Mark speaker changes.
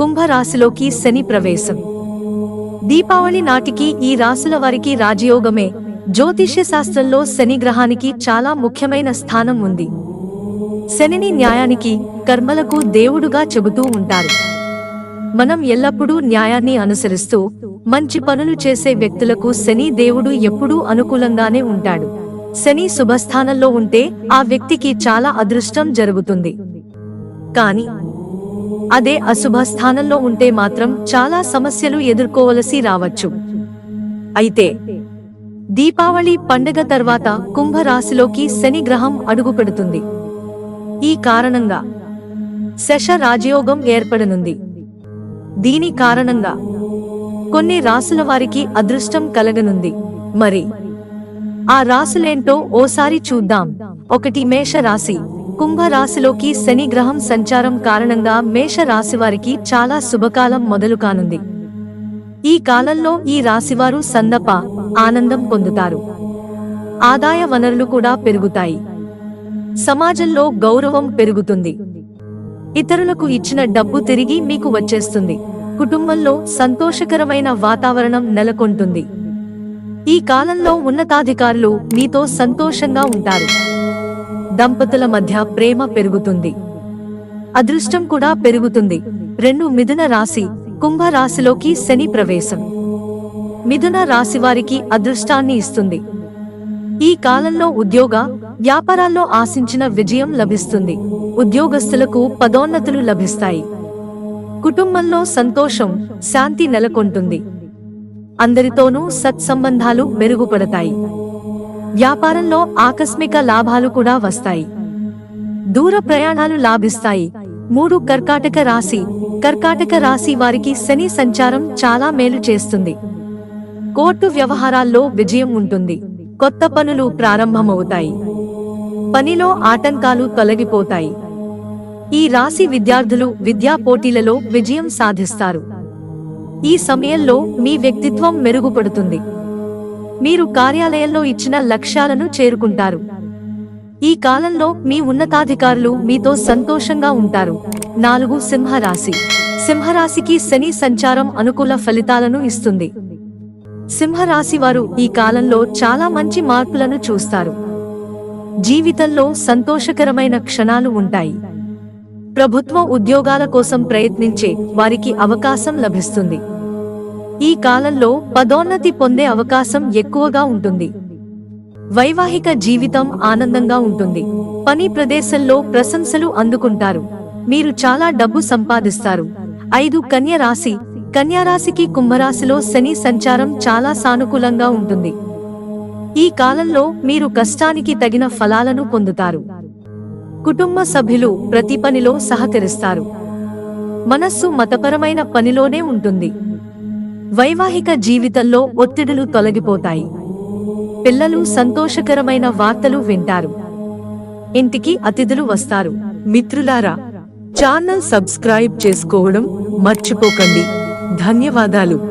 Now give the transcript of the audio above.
Speaker 1: కుంభరాశిలోకి శని ప్రవేశం. దీపావళి నాటికి ఈ రాశుల వారికి రాజయోగమే. జ్యోతిష్య శాస్త్రంలో శని గ్రహానికి చాలా ముఖ్యమైన స్థానం ఉంది. శనిని న్యాయానికి కర్మలకు దేవుడుగా చెబుతూ ఉంటారు. మనం ఎల్లప్పుడూ న్యాయాన్ని అనుసరిస్తూ మంచి పనులు చేసే వ్యక్తులకు శని దేవుడు ఎప్పుడూ అనుకూలంగానే ఉంటాడు. శని శుభస్థానంలో ఉంటే ఆ వ్యక్తికి చాలా అదృష్టం జరుగుతుంది. కానీ అదే అశుభ స్థానంలో ఉంటే మాత్రం చాలా సమస్యలు ఎదుర్కోవలసి రావచ్చు. అయితే దీపావళి పండగ తర్వాత కుంభరాశిలోకి శని గ్రహం అడుగుపెడుతుంది ఈ కారణంగా శశ రాజయోగం ఏర్పడనుంది. దీని కారణంగా కొన్ని రాసుల వారికి అదృష్టం కలగనుంది. మరి ఆ రాసులేంటో ఓసారి చూద్దాం. ఒకటి మేష రాశి కుంభ రాశిలోకి శని గ్రహం సంచారం కారణంగా మేష రాశి వారికి చాలా శుభకాలం మొదలు కానుంది. ఈ కాలంలో ఈ రాశివారు సందప ఆనందం పొందుతారు. ఆదాయ వనరులు కూడా పెరుగుతాయి. సమాజంలో గౌరవం పెరుగుతుంది. ఇతరులకు ఇచ్చిన డబ్బు తిరిగి మీకు వచ్చేస్తుంది. కుటుంబంలో సంతోషకరమైన వాతావరణం నెలకొంటుంది. ఈ కాలంలో ఉన్నతాధికారులు మీతో సంతోషంగా ఉంటారు. దంపతుల మధ్య ప్రేమ పెరుగుతుంది. అదృష్టం కూడా పెరుగుతుంది. రెండు మిథున రాశి కుంభ రాశిలోకి శని ప్రవేశం. మిథున రాశి వారికి అదృష్టాన్ని ఇస్తుంది. ఈ కాలంలో ఉద్యోగ వ్యాపారాల్లో ఆశించిన విజయం లభిస్తుంది. ఉద్యోగస్తులకు పదోన్నతులు లభిస్తాయి. కుటుంబంలో సంతోషం శాంతి నెలకొంటుంది. అందరితోనూ సత్సంబంధాలు మెరుగుపడతాయి. వ్యాపారంలో ఆకస్మిక లాభాలు కూడా వస్తాయి. దూర ప్రయాణాలు లాభిస్తాయి. మూడు కర్కాటక రాశి. కర్కాటక రాశి వారికి శని సంచారం చాలా మేలు చేస్తుంది. కోర్టు వ్యవహారాల్లో విజయం ఉంటుంది. కొత్త పనులు ప్రారంభమవుతాయి. పనిలో ఆటంకాలు తొలగిపోతాయి. ఈ రాశి విద్యార్థులు విద్యా పోటీలలో విజయం సాధిస్తారు. ఈ సమయంలో మీ వ్యక్తిత్వం మెరుగుపడుతుంది. మీరు కార్యాలయంలో ఇచ్చిన లక్ష్యాలను చేరుకుంటారు. ఈ కాలంలో మీ ఉన్నతాధికారులు మీతో సంతోషంగా ఉంటారు. నాలుగు సింహరాశి. సింహరాశికి శని సంచారం అనుకూల ఫలితాలను ఇస్తుంది. సింహరాశి వారు ఈ కాలంలో చాలా మంచి మార్పులను చూస్తారు. జీవితంలో సంతోషకరమైన క్షణాలు ఉంటాయి. ప్రభుత్వ ఉద్యోగాల కోసం ప్రయత్నించే వారికి అవకాశం లభిస్తుంది. ఈ కాలంలో పదోన్నతి పొందే అవకాశం ఎక్కువగా ఉంటుంది. వైవాహిక జీవితం ఆనందంగా ఉంటుంది. పని ప్రదేశంలో ప్రశంసలు అందుకుంటారు. మీరు చాలా డబ్బు సంపాదిస్తారు. ఐదు కన్య రాశి కన్యారాశికి కుంభరాశిలో శని సంచారం చాలా సానుకూలంగా ఉంటుంది. ఈ కాలంలో మీరు కష్టానికి తగిన ఫలాలను పొందుతారు. కుటుంబ సభ్యులు ప్రతి పనిలో సహకరిస్తారు. మనస్సు మతపరమైన పనిలోనే ఉంటుంది. వైవాహిక జీవితంలో ఒత్తిడులు తొలగిపోతాయి. పిల్లలు సంతోషకరమైన వార్తలు వింటారు. ఇంటికి అతిథులు వస్తారు. మిత్రులారా ఛానల్ సబ్స్క్రైబ్ చేసుకోవడం మర్చిపోకండి. ధన్యవాదాలు.